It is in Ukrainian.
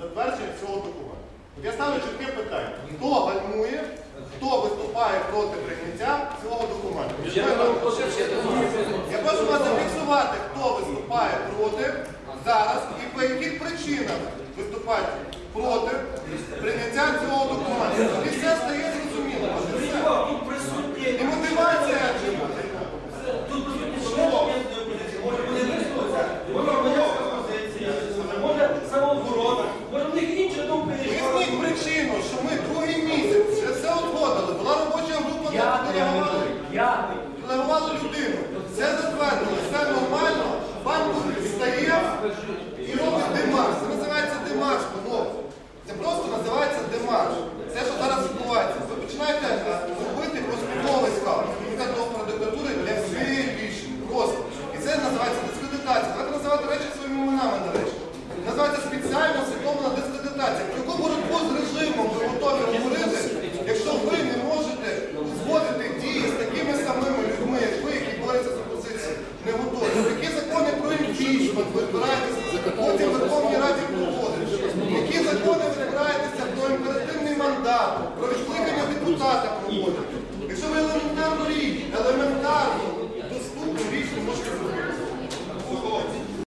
затвердження цього документу. Я ставлю чітке питання. Хто гальмує, хто виступає проти прийняття цього документу? Я прошу вас зафіксувати, хто виступає проти зараз і по яких причинах виступають причину, що ми другий місяць вже все узгодили. Була робоча група, де делегували, делегували людину. Все затвердили, все нормально. Пан Кузик встає і збираєтеся потім в Верховній Раді проводити? Які закони ви збираєтеся про імперативний мандат, про відкликання депутата проводити?